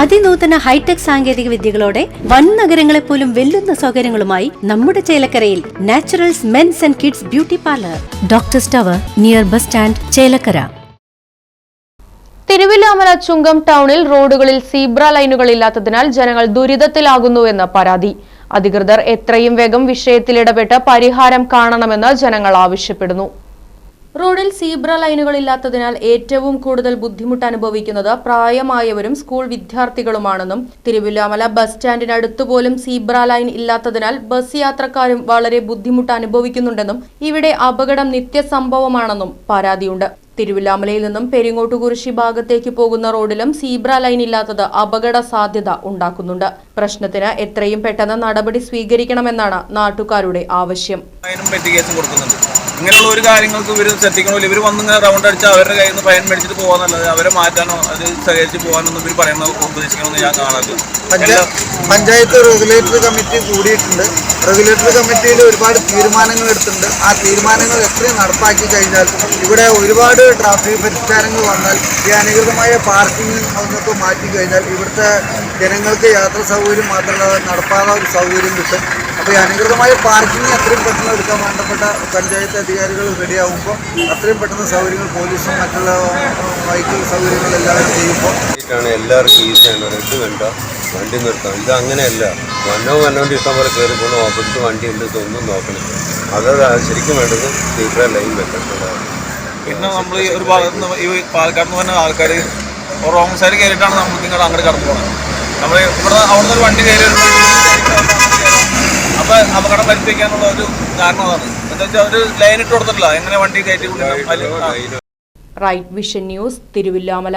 അതിനൂതന hi tech സാങ്കേതിക വിദ്യകളോടെ വൻ നഗരങ്ങളെ പോലും വെല്ലുന്ന സൗകര്യങ്ങളുമായി നമ്മുടെ ചേലക്കരയിൽ naturals men's and kids beauty parlour. Doctor tower near bus stand Chelakkara. Thiruvilwamala ചുങ്കം ടൗണിൽ റോഡുകളിൽ സീബ്ര ലൈനുകൾ ഇല്ലാത്തതിനാൽ ജനങ്ങൾ ദുരിതത്തിലാകുന്നുവെന്ന് പരാതി. അധികൃതർ എത്രയും വേഗം വിഷയത്തിൽ ഇടപെട്ട് പരിഹാരം കാണണമെന്ന് ജനങ്ങൾ ആവശ്യപ്പെടുന്നു. റോഡിൽ സീബ്ര ലൈനുകൾ ഇല്ലാത്തതിനാൽ ഏറ്റവും കൂടുതൽ ബുദ്ധിമുട്ട് അനുഭവിക്കുന്നത് പ്രായമായവരും സ്കൂൾ വിദ്യാർത്ഥികളുമാണെന്നും തിരുവില്ലാമല ബസ് സ്റ്റാൻഡിനടുത്ത് പോലും സീബ്ര ലൈൻ ഇല്ലാത്തതിനാൽ ബസ് യാത്രക്കാരും വളരെ ബുദ്ധിമുട്ട് അനുഭവിക്കുന്നുണ്ടെന്നും ഇവിടെ അപകടം നിത്യസംഭവമാണെന്നും പരാതിയുണ്ട്. തിരുവില്ലാമലയിൽ നിന്നും പെരിങ്ങോട്ടുകുറിശി ഭാഗത്തേക്ക് പോകുന്ന റോഡിലും സീബ്ര ലൈൻ ഇല്ലാത്തത് അപകട സാധ്യത ഉണ്ടാക്കുന്നുണ്ട്. പ്രശ്നത്തിന് എത്രയും പെട്ടെന്ന് നടപടി സ്വീകരിക്കണമെന്നാണ് നാട്ടുകാരുടെ ആവശ്യം. ഇങ്ങനെയുള്ള ഒരു കാര്യങ്ങൾക്ക് ഇവർ ശ്രദ്ധിക്കണമില്ല. ഇവർ വന്നിങ്ങനെ റൗണ്ട് അടിച്ച് അവരുടെ കയ്യിൽ നിന്ന് ഫൈൻ മേടിച്ചിട്ട് പോകാന്നല്ലാതെ അവരെ മാറ്റാനോ അത് സഹകരിച്ച് പോകാനൊന്നും ഇവർ പറയുന്ന ഉപദേശിക്കണമെന്ന് ഞാൻ കാണാറ് പഞ്ചാ- പഞ്ചായത്ത് റെഗുലേറ്ററി കമ്മിറ്റി കൂടിയിട്ടുണ്ട്. റെഗുലേറ്ററി കമ്മിറ്റിയിൽ ഒരുപാട് തീരുമാനങ്ങൾ എടുത്തിട്ടുണ്ട്. ആ തീരുമാനങ്ങൾ എത്രയും നടപ്പാക്കി കഴിഞ്ഞാൽ ഇവിടെ ഒരുപാട് ട്രാഫിക് പരിഷ്കാരങ്ങൾ വന്നാൽ ഈ അനധികൃതമായ പാർക്കിംഗ് അതൊക്കെ മാറ്റി കഴിഞ്ഞാൽ ഇവിടുത്തെ ജനങ്ങൾക്ക് യാത്രാ സൗകര്യം മാത്രമല്ല നടപ്പാത ഒരു സൗകര്യം കിട്ടും. അപ്പോൾ ഈ അനുകൃതമായ പാർക്കിംഗ് എത്രയും പെട്ടെന്ന് എടുക്കാൻ വേണ്ടപ്പെട്ട പഞ്ചായത്ത് അധികാരികൾ റെഡിയാകുമ്പോൾ അത്രയും പെട്ടെന്ന് സൗകര്യങ്ങൾ പോലീസും മറ്റുള്ള വെഹിക്കിൾ സൗകര്യങ്ങളെല്ലാം ചെയ്യുമ്പോൾ എല്ലാവർക്കും ഈസിയാണ്. റെഡ് കണ്ട വണ്ടി നിർത്താം. ഇത് അങ്ങനെയല്ല. വന്നോ വന്നോണ്ട് ഇഷ്ടം പോലെ കയറി പോകണം ഓപ്പോസിറ്റ് വണ്ടി ഉണ്ട് ഇതൊന്നും നോക്കണം. അത് ശരിക്കും വേണ്ടത് തീവ്ര ലൈൻ വെക്കാൻ പിന്നെ നമ്മൾ ഈ ഒരു ഭാഗത്ത് നിന്ന് ഈ പാലക്കാട് നിന്ന് വരുന്ന ആൾക്കാർ റോങ് സൈഡ് കയറിയിട്ടാണ് നമ്മൾ ഇങ്ങോട്ട് അങ്ങോട്ട് കടന്നു പോകുന്നത് നമ്മൾ ഇവിടെ അവിടുന്ന് ഒരു വണ്ടി കയറി അപ്പോൾ അപകടം വരുത്തിക്കാനുള്ള ഒരു കാരണമാണ്. എന്താ വെച്ചാൽ അവർ ലൈൻ ഇട്ട് കൊടുത്തിട്ടില്ല. എങ്ങനെ വണ്ടി കയറ്റി റൈറ്റ് വിഷൻ ന്യൂസ് തിരുവില്ലാമല